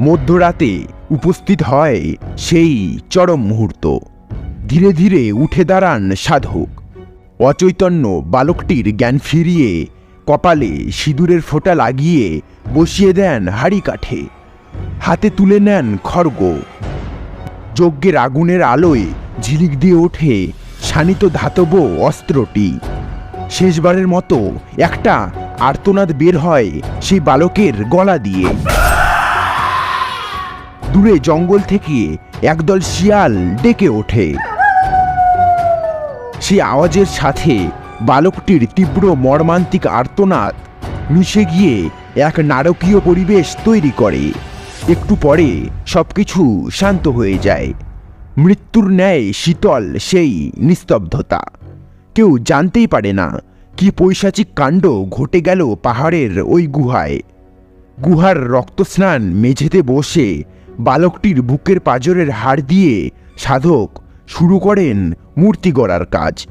মধ্যরাতে উপস্থিত হয় সেই চরম মুহূর্ত। ধীরে ধীরে উঠে দাঁড়ান সাধক। অচৈতন্য বালকটির জ্ঞান ফিরিয়ে কপালে সিঁদুরের ফোঁটা লাগিয়ে বসিয়ে দেন হাড়ি কাঠে। হাতে তুলে নেন খড়গ। যজ্ঞের আগুনের আলোয় ঝিলিক দিয়ে ওঠে শানিত ধাতব অস্ত্রটি। শেষবারের মতো একটা আর্তনাদ বের হয় সেই বালকের গলা দিয়ে। দূরে জঙ্গল থেকে একদল শিয়াল ডেকে ওঠে। সেই আওয়াজের সাথে বালকটির তীব্র মর্মান্তিক আর্তনাদ মিশে গিয়ে এক নারকীয় পরিবেশ তৈরি করে। একটু পরে সবকিছু শান্ত হয়ে যায়। মৃত্যুর ন্যায় শীতল সেই নিস্তব্ধতা। কেউ জানতেই পারে না কি পৈশাচিক কাণ্ড ঘটে গেল পাহাড়ের ওই গুহায়। গুহার রক্তস্নান মেঝেতে বসে বালকটির বুকের পাজরের হাড় দিয়ে সাধক শুরু করেন মূর্তি গড়ার কাজ।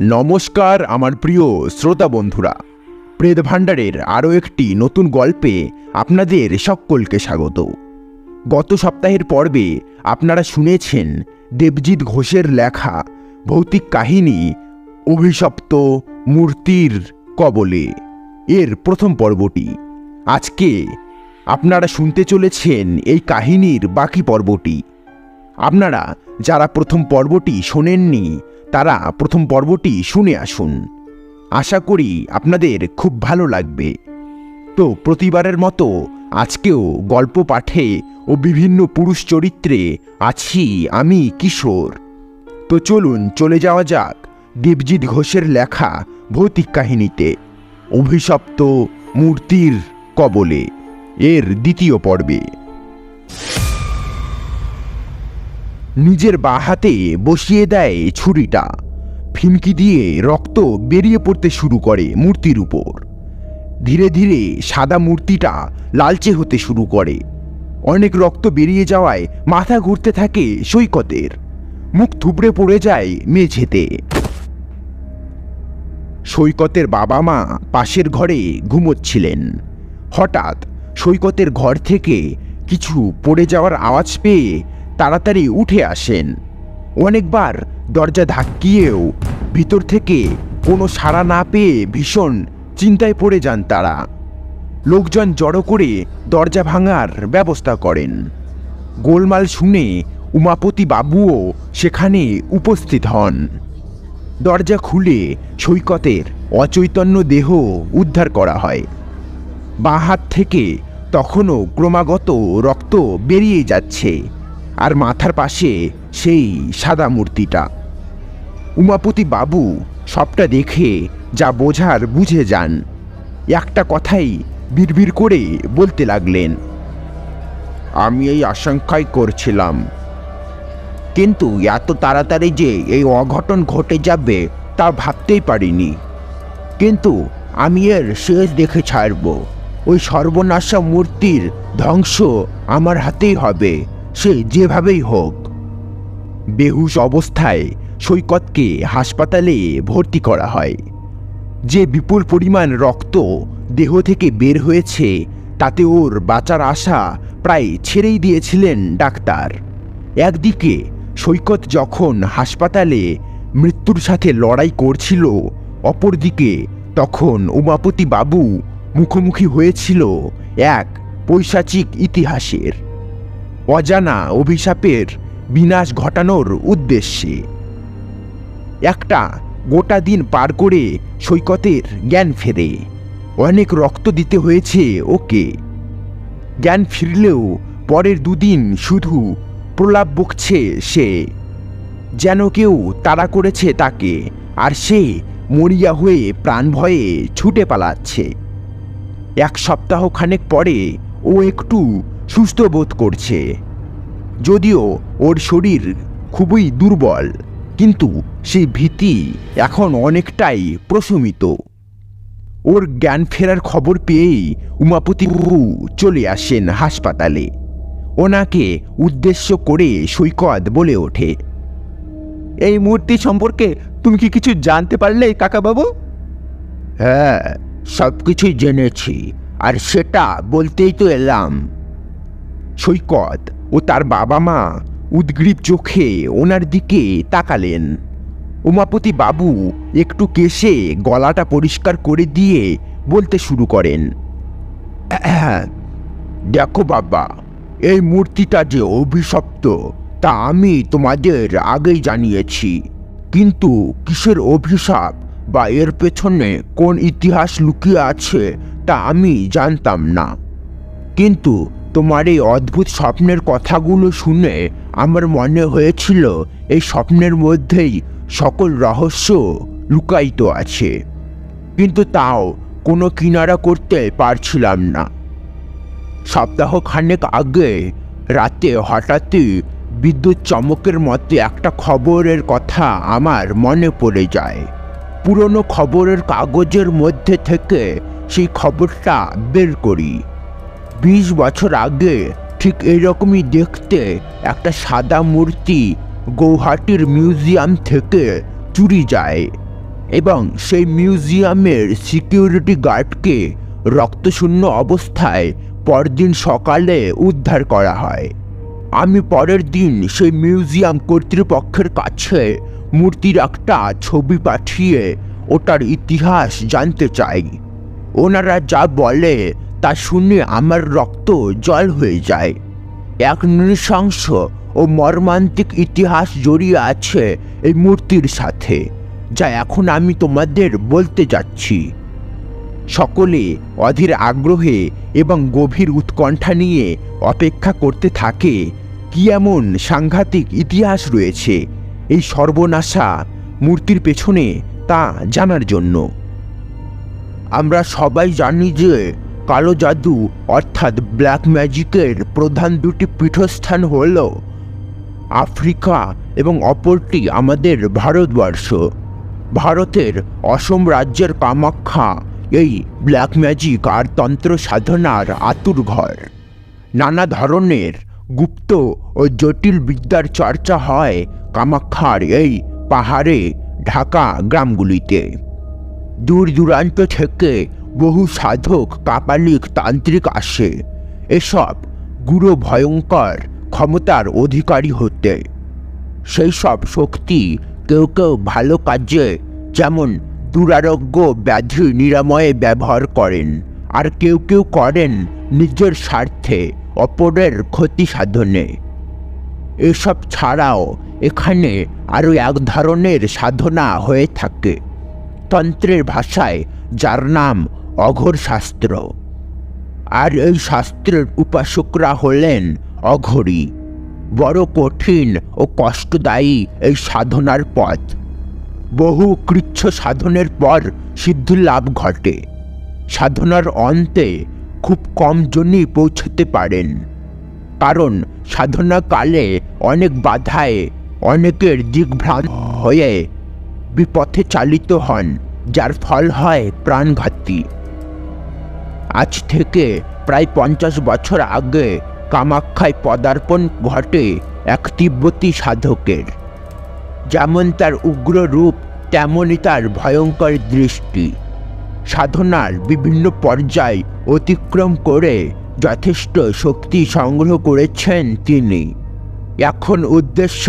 নমস্কার আমার প্রিয় শ্রোতা বন্ধুরা। প্রেদ ভাণ্ডারের আরও একটি নতুন গল্পে আপনাদের সকলকে স্বাগত। গত সপ্তাহের পর্বে আপনারা শুনেছেন দেবজিৎ ঘোষের লেখা ভৌতিক কাহিনী অভিশপ্ত মূর্তির কবলে। এর প্রথম পর্বটি। আজকে আপনারা শুনতে চলেছেন এই কাহিনীর বাকি পর্বটি। আপনারা যারা প্রথম পর্বটি শোনেননি, তারা প্রথম পর্বটি শুনে আসুন। আশা করি আপনাদের খুব ভালো লাগবে। তো প্রতিবারের মতো আজকেও গল্প পাঠে ও বিভিন্ন পুরুষ চরিত্রে আছি আমি কিশোর। তো চলুন চলে যাওয়া যাক দেবজিৎ ঘোষের লেখা ভৌতিক কাহিনীতে, অভিশপ্ত মূর্তির কবলে, এর দ্বিতীয় পর্বে। নিজের বা হাতে বসিয়ে দেয় ছুরিটা, ফিনকি দিয়ে রক্ত বেরিয়ে পড়তে শুরু করে মূর্তির উপর। ধীরে ধীরে সাদা মূর্তিটা লালচে হতে শুরু করে। অনেক রক্ত বেরিয়ে যাওয়ায় মাথা ঘুরতে থাকে সৈকতের। মুখ থুবড়ে পড়ে যায় মেঝেতে। সৈকতের বাবা মা পাশের ঘরে ঘুমোচ্ছিলেন। হঠাৎ সৈকতের ঘর থেকে কিছু পড়ে যাওয়ার আওয়াজ পেয়ে তাড়াতাড়ি উঠে আসেন। অনেকবার দরজা ধাক্কিয়েও ভিতর থেকে কোনো সাড়া না পেয়ে ভীষণ চিন্তায় পড়ে যান তারা। লোকজন জড়ো করে দরজা ভাঙার ব্যবস্থা করেন। গোলমাল শুনে উমাপতি বাবুও সেখানে উপস্থিত হন। দরজা খুলে সৈকতের অচৈতন্য দেহ উদ্ধার করা হয়। বাঁ হাত থেকে তখনও ক্রমাগত রক্ত বেরিয়ে যাচ্ছে আর মাথার পাশে সেই সাদা মূর্তিটা। উমাপতি বাবু সবটা দেখে যা বোঝার বুঝে যান। একটা কথাই বিড়বিড় করে বলতে লাগলেন, আমি এই আশঙ্কাই করছিলাম কিন্তু এত তাড়াতাড়ি যে এই অঘটন ঘটে যাবে তা ভাবতেই পারিনি। কিন্তু আমি এর শেষ দেখে ছাড়ব। ওই সর্বনাশা মূর্তির ধ্বংস আমার হাতেই হবে, সে যেভাবেই হোক। বেহুশ অবস্থায় সৈকতকে হাসপাতালে ভর্তি করা হয়। যে বিপুল পরিমাণ রক্ত দেহ থেকে বের হয়েছে, তাতে ওর বাঁচার আশা প্রায় ছেড়েই দিয়েছিলেন ডাক্তার। একদিকে সৈকত যখন হাসপাতালে মৃত্যুর সাথে লড়াই করছিল অপরদিকে, তখন উমাপতি বাবু মুখোমুখি হয়েছিল এক পৈশাচিক ইতিহাসের। অজানা অভিশাপের বিনাশ ঘটানোর উদ্দেশ্যে। একটা গোটা দিন পার করে সৈকতের জ্ঞান ফেরে। অনেক রক্ত দিতে হয়েছে ওকে। জ্ঞান ফিরলেও পরের দুদিন শুধু প্রলাপ বকছে সে, যেন কেউ তাড়া করেছে তাকে, আর সে মরিয়া হয়ে প্রাণ ভয়ে ছুটে পালাচ্ছে। এক সপ্তাহ খানেক পরে ও একটু সুস্থ বোধ করছে। যদিও ওর শরীর খুবই দুর্বল, কিন্তু সেই ভীতি এখন অনেকটাই প্রশমিত। ওর জ্ঞান ফেরার খবর পেয়েই উমাপতি বাবু চলে আসেন হাসপাতালে। ওনাকে উদ্দেশ্য করে সৈকত বলে ওঠে। এই মূর্তি সম্পর্কে তুমি কি কিছু জানতে পারলে, কাকাবাবু? হ্যাঁ সব কিছুই জেনেছি, আর সেটা বলতেই তো এলাম। সৈকত ও তার বাবা মা উদ্গ্রীব চোখে ওনার দিকে তাকালেন। উমাপতি বাবু একটু কেশে গলাটা পরিষ্কার করে দিয়ে বলতে শুরু করেন। দেখো বাবা এই মূর্তিটা যে অভিশপ্ত, তা আমি তোমাদের আগেই জানিয়েছি। কিন্তু কিসের অভিশাপ বা এর পেছনে কোন ইতিহাস লুকিয়ে আছে, তা আমি জানতাম না। কিন্তু তোমার এই অদ্ভুত স্বপ্নের কথাগুলো শুনে আমার মনে হয়েছিল, এই স্বপ্নের মধ্যেই সকল রহস্য লুকায়িত আছে। কিন্তু তাও কোনো কিনারা করতে পারছিলাম না। সপ্তাহ খানেক আগে, রাতে হঠাৎই বিদ্যুৎ চমকের মতে একটা খবরের কথা আমার মনে পড়ে যায়। পুরনো খবরের কাগজের মধ্যে থেকে সেই খবরটা বের করি। বিশ বছর আগে ঠিক এরকমই দেখতে একটা সাদা মূর্তি গৌহাটির মিউজিয়াম থেকে চুরি যায় এবং সেই মিউজিয়ামের সিকিউরিটি গার্ডকে রক্তশূন্য অবস্থায় পরদিন সকালে উদ্ধার করা হয়। আমি পরের দিন সেই মিউজিয়াম কর্তৃপক্ষের কাছে মূর্তির একটা ছবি পাঠিয়ে ওটার ইতিহাস জানতে চাই। ওনারা যা বলে তা শুনে আমার রক্ত জল হয়ে যায়। এক নৃশংস ও মর্মান্তিক ইতিহাস জড়িয়ে আছে এই মূর্তির সাথে, যা এখন আমি তোমাদের বলতে যাচ্ছি। সকলে অধীর আগ্রহে এবং গভীর উৎকণ্ঠা নিয়ে অপেক্ষা করতে থাকে, কি এমন সাংঘাতিক ইতিহাস রয়েছে? এই সর্বনাশা মূর্তির পেছনে তা জানার জন্য। আমরা সবাই জানি যে কালো জাদু, অর্থাৎ ব্ল্যাক ম্যাজিকের প্রধান দুটি পীঠস্থান হল আফ্রিকা এবং অপরটি আমাদের ভারতবর্ষ। ভারতের অসম রাজ্যের কামাখ্যা এই ব্ল্যাক ম্যাজিক আর তন্ত্র সাধনার আতুর ঘর। নানা ধরনের গুপ্ত ও জটিল বিদ্যার চর্চা হয় কামাখ্যার এই পাহাড়ে, ঢাকা গ্রামগুলিতে। দূর দূরান্ত থেকে বহু সাধক কাপালিক তান্ত্রিক আসে। এসব গুরু ভয়ঙ্কর ক্ষমতার অধিকারী হতে। সেই সব শক্তি কেউ কেউ ভালো কাজে, যেমন দুরারোগ্য ব্যাধি নিরাময়ে ব্যবহার করেন। আর কেউ কেউ করেন নিজের স্বার্থে, অপরের ক্ষতি সাধনে। এসব ছাড়াও এখানে আরও এক ধরনের সাধনা হয়ে থাকে। তন্ত্রের ভাষায়, যার নাম অঘোর শাস্ত্র। আর এই শাস্ত্রের উপাসকরা হলেন অঘরী। বড় কঠিন ও কষ্টদায়ী এই সাধনার পথ। বহু কৃচ্ছ সাধনের পর সিদ্ধি লাভ ঘটে। সাধনার অন্তে খুব কম জনই পৌঁছতে পারেন। কারণ সাধনাকালে অনেক বাধায় অনেকের দিগ্ভ্রান্ত হয়ে বিপথে চালিত হন, যার ফল হয় প্রাণঘাতী। আজ থেকে প্রায় পঞ্চাশ বছর আগে কামাখ্যায় পদার্পণ ঘটে এক তিব্বতী সাধকের। যেমন তার উগ্র রূপ, তেমনই তার ভয়ঙ্কর দৃষ্টি। সাধনার বিভিন্ন পর্যায় অতিক্রম করে যথেষ্ট শক্তি সংগ্রহ করেছেন তিনি। এখন উদ্দেশ্য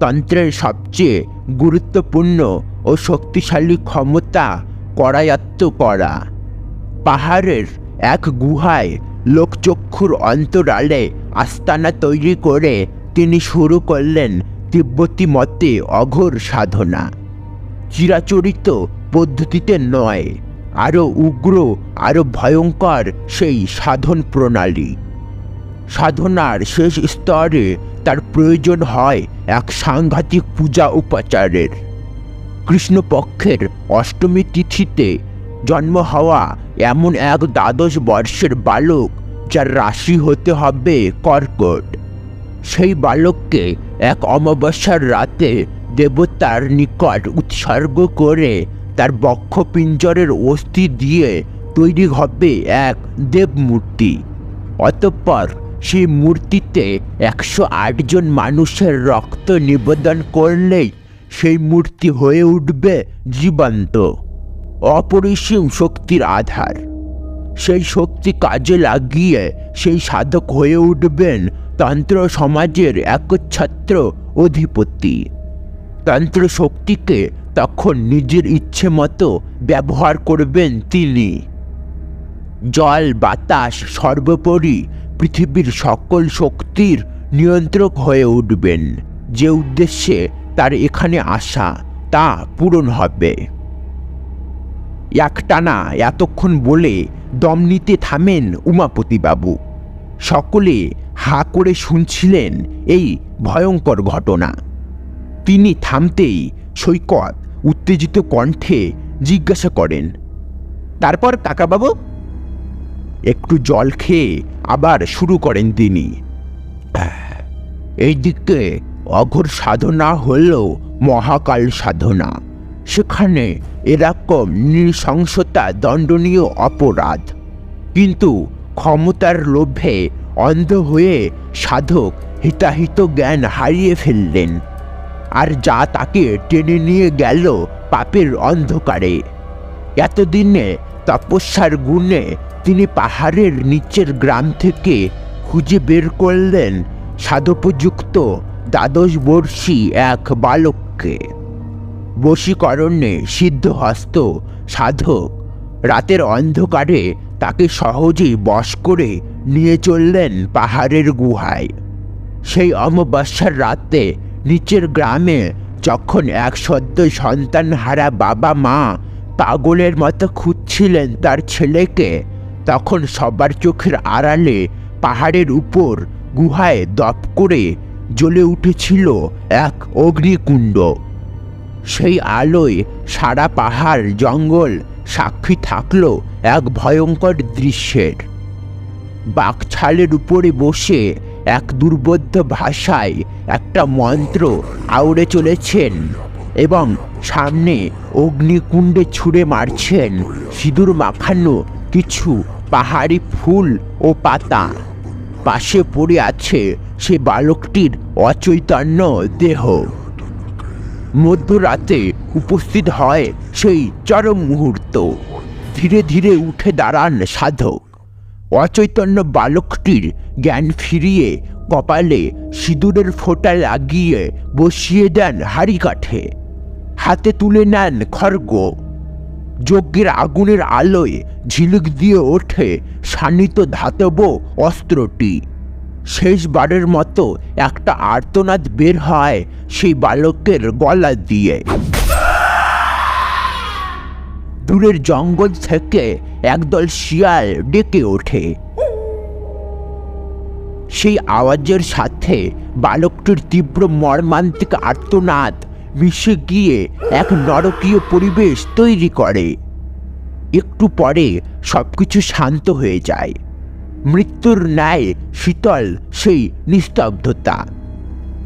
তন্ত্রের সবচেয়ে গুরুত্বপূর্ণ ও শক্তিশালী ক্ষমতা করায়ত্ত করা। পাহাড়ের এক গুহায় লোকচক্ষুর অন্তরালে আস্তানা তৈরি করে তিনি শুরু করলেন তিব্বতী মতে অঘোর সাধনা। চিরাচরিত পদ্ধতিতে নয়, আরও উগ্র, আরও ভয়ঙ্কর সেই সাধন প্রণালী। সাধনার শেষ স্তরে তার প্রয়োজন হয় এক সাংঘাতিক পূজা উপাচারের। কৃষ্ণপক্ষের অষ্টমী তিথিতে জন্ম হওয়া এমন এক দ্বাদশ বর্ষের বালক যার রাশি হতে হবে কর্কট। সেই বালককে এক অমাবস্যার রাতে দেবতার নিকট উৎসর্গ করে তার বক্ষপিঞ্জরের অস্থি দিয়ে তৈরি হবে এক দেবমূর্তি। অতঃপর সেই মূর্তিতে একশো জন মানুষের রক্ত নিবেদন করলেই সেই মূর্তি হয়ে উঠবে জীবন্ত, অপরিসীম শক্তির আধার। সেই শক্তি কাজে লাগিয়ে সেই সাধক হয়ে উঠবেন তন্ত্র সমাজের একচ্ছত্র অধিপতি। তন্ত্র শক্তিকে তখন নিজের ইচ্ছে মতো ব্যবহার করবেন তিনি। জল, বাতাস সর্বোপরি পৃথিবীর সকল শক্তির নিয়ন্ত্রক হয়ে উঠবেন। যে উদ্দেশ্যে তার এখানে আসা, তা পূরণ হবে। একটানা এতক্ষণ বলে দম নিতে থামেন উমাপতিবাবু। সকলে হা করে শুনছিলেন এই ভয়ঙ্কর ঘটনা। তিনি থামতেই সৈকত উত্তেজিত কণ্ঠে জিজ্ঞাসা করেন, তারপর কাকাবাবু? একটু জল খেয়ে আবার শুরু করেন তিনি, এই এইদিকে অঘোর সাধনা হলেও মহাকাল সাধনা। সেখানে এরকম নৃশংসতা দণ্ডনীয় অপরাধ। কিন্তু ক্ষমতার লোভে অন্ধ হয়ে সাধক হিতাহিত জ্ঞান হারিয়ে ফেললেন। আর যা তাকে টেনে নিয়ে গেল পাপের অন্ধকারে। এতদিনে তপস্যার গুণে তিনি পাহাড়ের নিচের গ্রাম থেকে খুঁজে বের করলেন সাধোপযুক্ত দ্বাদশ বর্ষী এক বালককে। বশীকরণে সিদ্ধহস্ত সাধক রাতের অন্ধকারে তাকে সহজেই বশ করে নিয়ে চললেন পাহাড়ের গুহায়। সেই অমাবস্যার রাতে নিচের গ্রামে যখন এক সদ্য সন্তান হারা বাবা মা পাগলের মতো খুঁজছিলেন তার ছেলেকে, তখন সবার চোখের আড়ালে পাহাড়ের উপর গুহায় দপ করে জ্বলে উঠেছিল এক অগ্নিকুণ্ড। সেই আলোয় সারা পাহাড় জঙ্গল সাক্ষী থাকল এক ভয়ঙ্কর দৃশ্যের। বাঘছালের উপরে বসে এক দুর্বোধ্য ভাষায় একটা মন্ত্র আউড়ে চলেছেন এবং সামনে অগ্নিকুণ্ডে ছুঁড়ে মারছেন সিঁদুর মাখানো কিছু পাহাড়ি ফুল ও পাতা। পাশে পড়ে আছে সে বালকটির অচৈতন্য দেহ। মধ্যরাতে উপস্থিত হয় সেই চরম মুহূর্ত। ধীরে ধীরে উঠে দাঁড়ান সাধক। অচৈতন্য বালকটির জ্ঞান ফিরিয়ে কপালে সিঁদুরের ফোঁটা লাগিয়ে বসিয়ে দেন হাড়ি কাঠে হাতে তুলে নেন খড়গ। যজ্ঞের আগুনের আলোয় ঝিলিক দিয়ে ওঠে শানিত ধাতব অস্ত্রটি। শেষবারের মতো একটা আর্তনাদ বের হয় সেই বালকের গলা দিয়ে। দূরের জঙ্গল থেকে একদল শিয়াল ডেকে ওঠে। সেই আওয়াজের সাথে বালকটির তীব্র মর্মান্তিক আর্তনাদ মিশে গিয়ে এক নরকীয় পরিবেশ তৈরি করে। একটু পরে সবকিছু শান্ত হয়ে যায়। মৃত্যুর ন্যায় শীতল সেই নিস্তব্ধতা।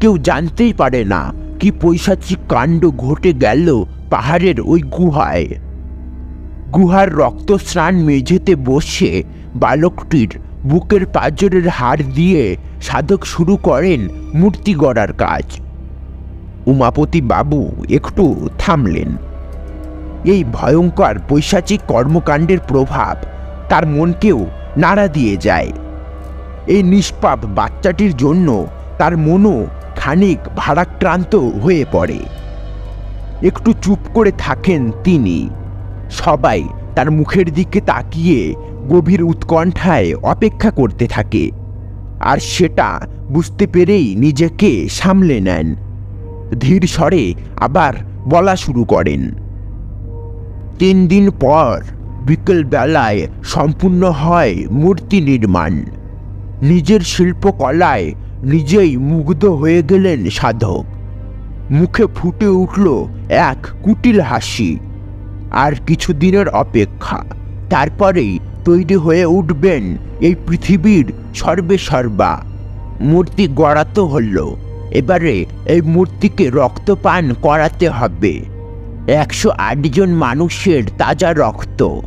কেউ জানতেই পারে না কি পৈশাচিক কাণ্ড ঘটে গেল পাহাড়ের ওই গুহায়। গুহার রক্তস্নান মেঝেতে বসে বালকটির বুকের পাঁজরের হাড় দিয়ে সাধক শুরু করেন মূর্তি গড়ার কাজ। উমাপতি বাবু একটু থামলেন। এই ভয়ঙ্কর পৈশাচিক কর্মকাণ্ডের প্রভাব তার মনকেও নাড়া দিয়ে যায়। এই নিষ্পাপ বাচ্চাটির জন্য তার মনও খানিক ভারাক্রান্ত হয়ে পড়ে। একটু চুপ করে থাকেন তিনি। সবাই তার মুখের দিকে তাকিয়ে গভীর উৎকণ্ঠায় অপেক্ষা করতে থাকে। আর সেটা বুঝতে পেরেই নিজেকে সামলে নেন। ধীর স্বরে আবার বলা শুরু করেন, তিন দিন পর বিকেলবেলায় সম্পূর্ণ হয় মূর্তি নির্মাণ। নিজের শিল্পকলায় নিজেই মুগ্ধ হয়ে গেলেন সাধক। মুখে ফুটে উঠল এক কুটিল হাসি। আর কিছুদিনের অপেক্ষা, তারপরেই তৈরি হয়ে উঠবেন এই পৃথিবীর সর্বে সর্বা। মূর্তি গড়াতো হল, এবারে এই মূর্তিকে রক্তপান করাতে হবে। একশো জন মানুষের তাজা রক্ত।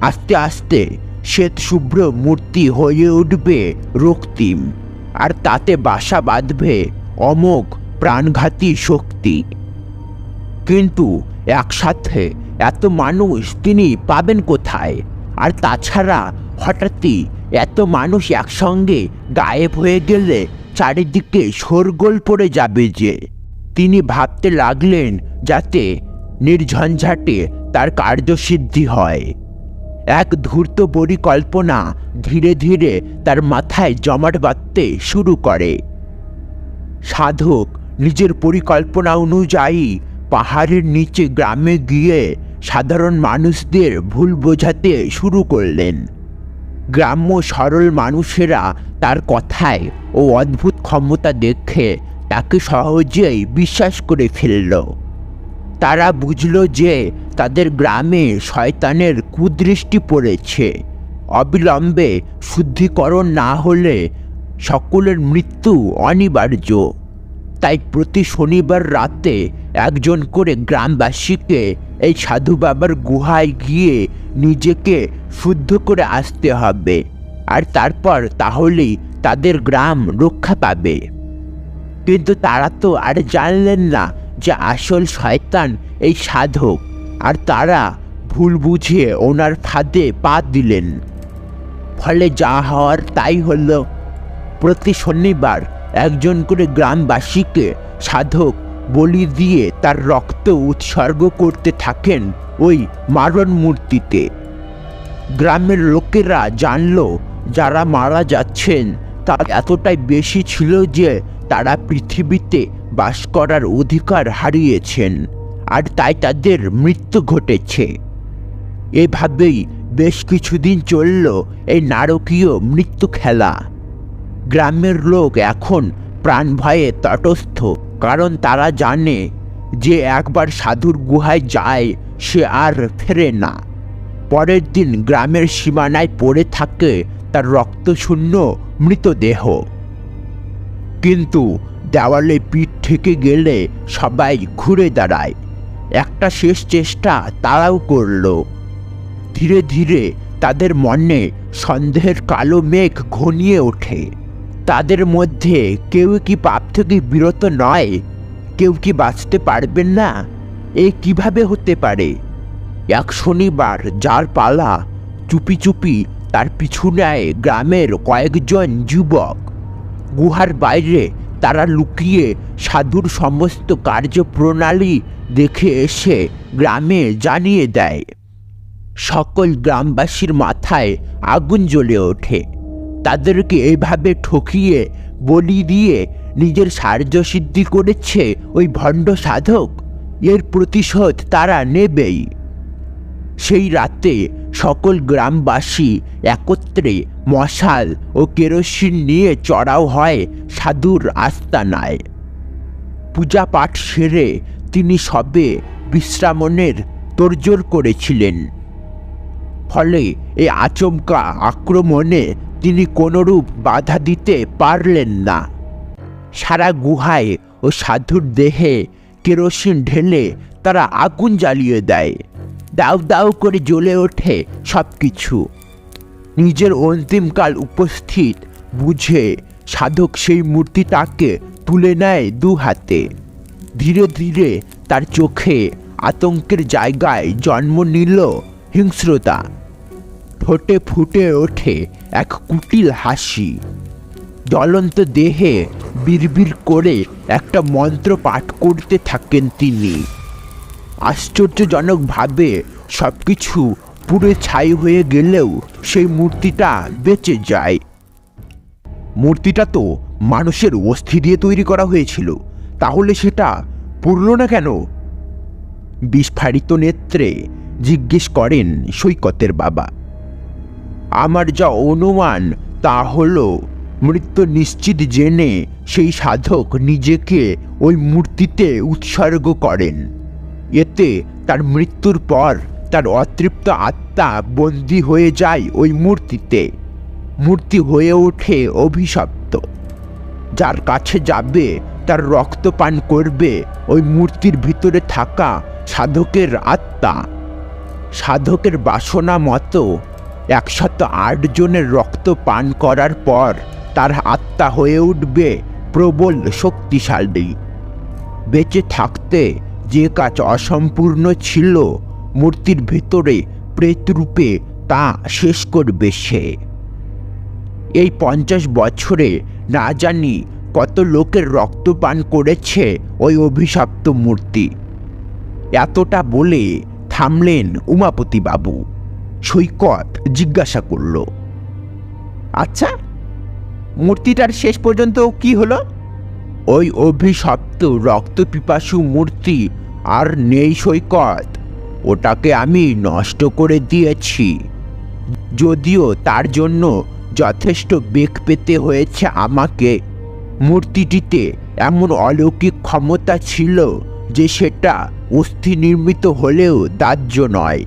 আস্তে আস্তে শ্বেত শুভ্র মূর্তি হয়ে উঠবে রক্তিম, আর তাতে বাসা বাঁধবে অমোঘ প্রাণঘাতী শক্তি। কিন্তু একসাথে এত মানুষ তিনি পাবেন কোথায়? আর তাছাড়া হঠাৎই এত মানুষ একসঙ্গে গায়েব হয়ে গেলে চারিদিকে শোরগোল পড়ে যাবে যে। তিনি ভাবতে লাগলেন যাতে নির্ঝঞ্ঝাটে তার কার্যসিদ্ধি হয়। এক ধূর্ত পরিকল্পনা ধীরে ধীরে তার মাথায় জমাট বাঁধতে শুরু করে। সাধক নিজের পরিকল্পনা অনুযায়ী পাহাড়ের নিচে গ্রামে গিয়ে সাধারণ মানুষদের ভুল বোঝাতে শুরু করলেন। গ্রাম্য সরল মানুষেরা তার কথায় ও অদ্ভুত ক্ষমতা দেখে তাকে সহজেই বিশ্বাস করে ফেলল। তারা বুঝল যে তাদের গ্রামে শয়তানের কুদৃষ্টি পড়েছে। অবিলম্বে শুদ্ধিকরণ না হলে সকলের মৃত্যু অনিবার্য। তাই প্রতি শনিবার রাতে একজন করে গ্রামবাসীকে এই সাধু বাবার গুহায় গিয়ে নিজেকে শুদ্ধ করে আসতে হবে আর তারপর তাহলেই তাদের গ্রাম রক্ষা পাবে। কিন্তু তারা তো আর জানলেন না যে আসল শয়তান এই সাধক, আর তারা ভুল বুঝে ওনার ফাঁদে পা দিলেন। ফলে যা হওয়ার তাই হলো। প্রতি শনিবার একজন করে গ্রামবাসীকে সাধক বলি দিয়ে তার রক্ত উৎসর্গ করতে থাকেন ওই মারণ মূর্তিতে। গ্রামের লোকেরা জানল, যারা মারা যাচ্ছেন, তার এতটাই বেশি ছিল যে তারা পৃথিবীতে বাস করার অধিকার হারিয়েছেন, আর তাই তাদের মৃত্যু ঘটেছে। এভাবেই বেশ কিছুদিন চলল এই নারকীয় মৃত্যু খেলা। গ্রামের লোক এখন প্রাণ ভয়ে তটস্থ, কারণ তারা জানে যে একবার সাধুর গুহায় যায়, সে আর ফেরে না। পরের দিন গ্রামের সীমানায় পড়ে থাকে তার রক্তশূন্য মৃতদেহ। কিন্তু দেওয়ালে পিঠ থেকে গেলে সবাই ঘুরে দাঁড়ায়। একটা শেষ চেষ্টা তারাও করল। ধীরে ধীরে তাদের মনে সন্দেহের কালো মেঘ ঘনিয়ে ওঠে। তাদের মধ্যে কেউ কি পাপ থেকে বিরত নয়? কেউ কি বাঁচতে পারবেন না? এ কীভাবে হতে পারে? এক শনিবার যার পালা চুপি চুপি তার পিছু নেয় গ্রামের কয়েকজন যুবক। গুহার বাইরে তারা লুকিয়ে সাধুর সমস্ত কার্যপ্রণালী দেখে এসে গ্রামে জানিয়ে দেয়। সকল গ্রামবাসীর মাথায় আগুন জ্বলে ওঠে। তাদেরকে এইভাবে ঠকিয়ে বলি দিয়ে নিজের সাহায্যসিদ্ধি করেছে ওই ভণ্ড সাধক। এর প্রতিশোধ তারা নেবেই। সেই রাতে সকল গ্রামবাসী একত্রে মশাল ও কেরোসিন নিয়ে চড়াও হয় সাধুর আস্তানায়। পূজা পাঠ সেরে তিনি সবে বিশ্রামনের তোড়জোড় করেছিলেন। ফলে এই আচমকা আক্রমণে তিনি কোনোরূপ বাধা দিতে পারলেন না। সারা গুহায় ও সাধুর দেহে কেরোসিন ঢেলে তারা আগুন জ্বালিয়ে দেয়। দাউ দাউ করে জ্বলে ওঠে সব কিছু নিজের অন্তিমকাল উপস্থিত বুঝে সাধক সেই মূর্তিটাকে তুলে নেয় দু হাতে। ধীরে ধীরে তার চোখে আতঙ্কের জায়গায় জন্ম নিল হিংস্রতা। ঠোঁটে ফুটে ওঠে এক কুটিল হাসি। জ্বলন্ত দেহে বিড়বিড় করে একটা মন্ত্র পাঠ করতে থাকেন তিনি। আশ্চর্যজনকভাবে সব কিছু পুরো ছাই হয়ে গেলেও সেই মূর্তিটা বেঁচে যায়। মূর্তিটা তো মানুষের অস্থি দিয়ে তৈরি করা হয়েছিল, তাহলে সেটা পুরল না কেন? বিস্ফারিত নেত্রে জিজ্ঞেস করেন সৈকতের বাবা, আমার যা অনুমান, তা হলো মৃত্যু নিশ্চিত জেনে সেই সাধক নিজেকে ওই মূর্তিতে উৎসর্গ করেন। এতে তার মৃত্যুর পর তার অতৃপ্ত আত্মা বন্দী হয়ে যায় ওই মূর্তিতে। মূর্তি হয়ে ওঠে অভিশপ্ত। যার কাছে যাবে, তার রক্ত পান করবে ওই মূর্তির ভিতরে থাকা সাধকের আত্মা। সাধকের বাসনা মতো একশত আট জনের রক্ত পান করার পর তার আত্মা হয়ে উঠবে প্রবল শক্তিশালী। বেঁচে থাকতে যে কাজ অসম্পূর্ণ ছিল, মূর্তির ভেতরে প্রেতরূপে তা শেষ করবে সে। এই পঞ্চাশ বছরে না জানি কত লোকের রক্তপান করেছে ওই অভিশপ্ত মূর্তি। এতটা বলে থামলেন উমাপতি বাবু সৈকত জিজ্ঞাসা করল আচ্ছা মূর্তিটার শেষ পর্যন্ত কি হলো? ওই অভিশপ্ত রক্তপিপাসু মূর্তি আর নেই সৈকত। ওটাকে আমি নষ্ট করে দিয়েছি। যদিও তার জন্য যথেষ্ট বেগ পেতে হয়েছে আমাকে। মূর্তিটিতে এমন অলৌকিক ক্ষমতা ছিল যে সেটা অস্থি নির্মিত হলেও দাহ্য নয়।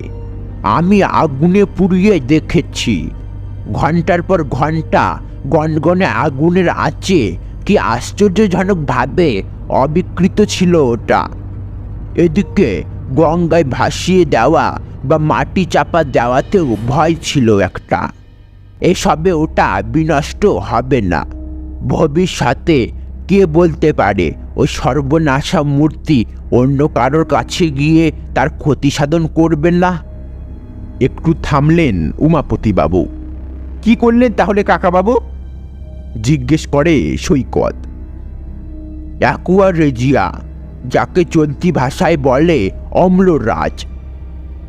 আমি আগুনে পুড়িয়ে দেখেছি। ঘণ্টার পর ঘণ্টা গনগনে আগুনের আঁচে কি আশ্চর্যজনকভাবে অবিকৃত ছিল ওটা। এদিকে গঙ্গায় ভাসিয়ে দেওয়া বা মাটি চাপা দেওয়াতেও ভয় ছিল একটা। এসবে ওটা বিনষ্ট হবে না। ভবিষ্যতে কে বলতে পারে ওই সর্বনাশা মূর্তি অন্য কারোর কাছে গিয়ে তার ক্ষতি সাধন করবে না? একটু থামলেন উমাপতি বাবু কি করলেন তাহলে কাকাবাবু? জিজ্ঞেস করে সৈকত। অ্যাকুয়া রেজিয়া, যাকে চলতি ভাষায় বলে অম্লরাজ,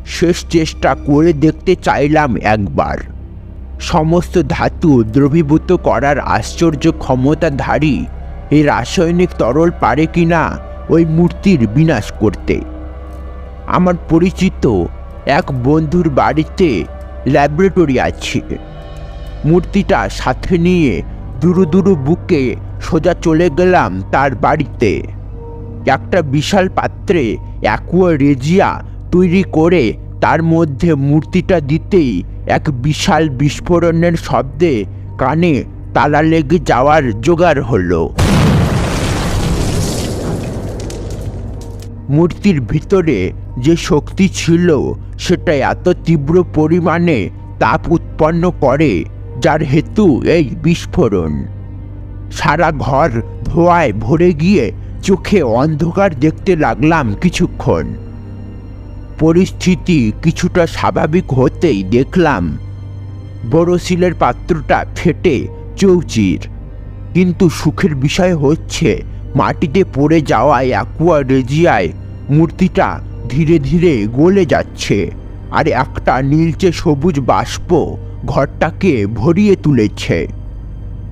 শেষ চেষ্টা করে দেখতে চাইলাম একবার। সমস্ত ধাতু দ্রবীভূত করার আশ্চর্য ক্ষমতাধারী এই রাসায়নিক তরল পারে কিনা ওই মূর্তির বিনাশ করতে। আমার পরিচিত এক বন্ধুর বাড়িতে ল্যাবরেটরি আছে। মূর্তিটা সাথে নিয়ে দুরু দুরু বুকে সোজা চলে গেলাম তার বাড়িতে। একটা বিশাল পাত্রে অ্যাকুয়া রেজিয়া তৈরি করে তার মধ্যে মূর্তিটা দিতেই এক বিশাল বিস্ফোরণের শব্দে কানে তালা লেগে যাওয়ার জোগাড় হলো। মূর্তির ভিতরে যে শক্তি ছিল, সেটা এত তীব্র পরিমাণে তাপ উৎপন্ন করে যার হেতু এই বিস্ফোরণ। সারা ঘর ধোয়ায় ভরে গিয়ে চোখে অন্ধকার দেখতে লাগলাম কিছুক্ষণ। পরিস্থিতি কিছুটা স্বাভাবিক হতেই দেখলাম বড়শিলের পাত্রটা ফেটে চৌচির। কিন্তু সুখের বিষয় হচ্ছে, মাটিতে পড়ে যাওয়ায় অ্যাকুয়া রেজিয়ায় মূর্তিটা ধীরে ধীরে গলে যাচ্ছে আর একটা নীলচে সবুজ বাষ্প ঘরটাকে ভরিয়ে তুলেছে।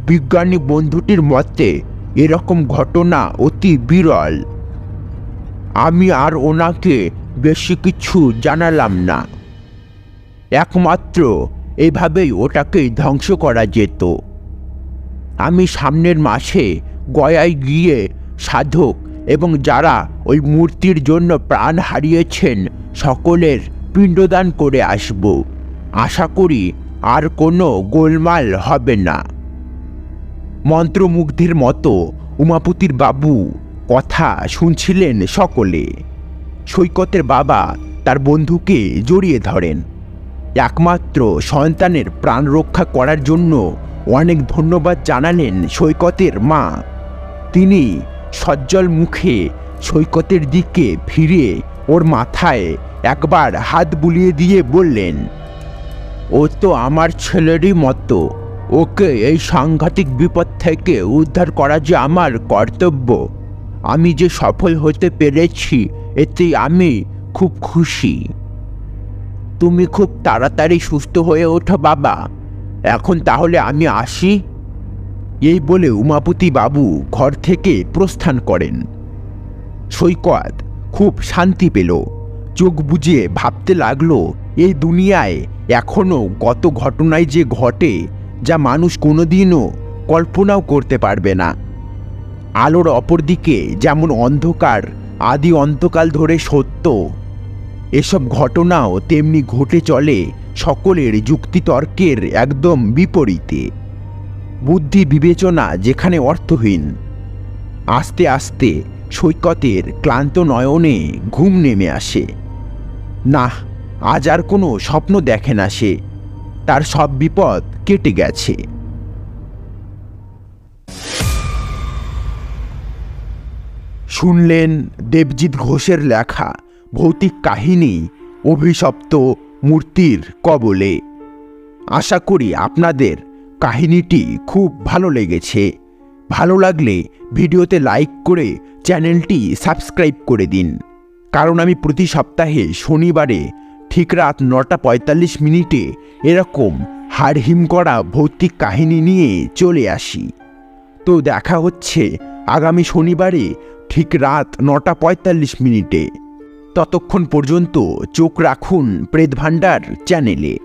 বিজ্ঞানী বন্ধুটির মতে, এরকম ঘটনা অতি বিরল। আমি আর ওনাকে বেশি কিছু জানালাম না। একমাত্র এভাবেই ওটাকে ধ্বংস করা যেত। আমি সামনের মাসে গয়ায় গিয়ে সাধক এবং যারা ওই মূর্তির জন্য প্রাণ হারিয়েছেন সকলের পিণ্ডদান করে আসব। আশা করি আর কোনো গোলমাল হবে না। মন্ত্রমুগ্ধের মতো উমাপতির বাবু কথা শুনছিলেন সকলে। সৈকতের বাবা তার বন্ধুকে জড়িয়ে ধরেন। একমাত্র সন্তানের প্রাণ রক্ষা করার জন্য অনেক ধন্যবাদ জানালেন সৈকতের মা। তিনি সজ্জল মুখে সৈকতের দিকে ফিরে ওর মাথায় একবার হাত বুলিয়ে দিয়ে বললেন ও তো আমার ছেলেরই মতো। ওকে এই সাংঘাতিক বিপদ থেকে উদ্ধার করা যে আমার কর্তব্য, আমি যে সফল হতে পেরেছি এতে আমি খুব খুশি। তুমি খুব তাড়াতাড়ি সুস্থ হয়ে ওঠো, বাবা। এখন তাহলে আমি আসি। এই বলে উমাপতি বাবু ঘর থেকে প্রস্থান করেন। সৈকত খুব শান্তি পেল। চোখ বুঝে ভাবতে লাগল এই দুনিয়ায় এখনও গত ঘটনায় যে ঘটে, যা মানুষ কোনোদিনও কল্পনাও করতে পারবে না। আলোর অপর দিকে যেমন অন্ধকার, আদি অন্তকাল ধরে সত্য, এসব ঘটনাও তেমনি ঘটে চলে সকলের যুক্তিতর্কের একদম বিপরীতে। বুদ্ধি বিবেচনা যেখানে অর্থহীন, আস্তে আস্তে সৈকতের ক্লান্ত নয়নে ঘুম নেমে আসে। না আজ আর কোনো স্বপ্ন দেখে না সে। তার সব বিপদ কেটে গেছে। শুনলেন দেবজিৎ ঘোষের লেখা ভৌতিক কাহিনী অভিশপ্ত মূর্তির কবলে। আশা করি আপনাদের কাহিনীটি খুব ভালো লেগেছে। ভালো লাগলে ভিডিওতে লাইক করে চ্যানেলটি সাবস্ক্রাইব করে দিন। কারণ আমি প্রতি সপ্তাহে শনিবারে ঠিক রাত নটা পঁয়তাল্লিশ মিনিটে এরকম হাড়হিম করা ভৌতিক কাহিনী নিয়ে চলে আসি। তো দেখা হচ্ছে আগামী শনিবারে ঠিক রাত নটা পঁয়তাল্লিশ মিনিটে। ততক্ষণ পর্যন্ত চোখ রাখুন প্রেত ভাণ্ডার চ্যানেলে।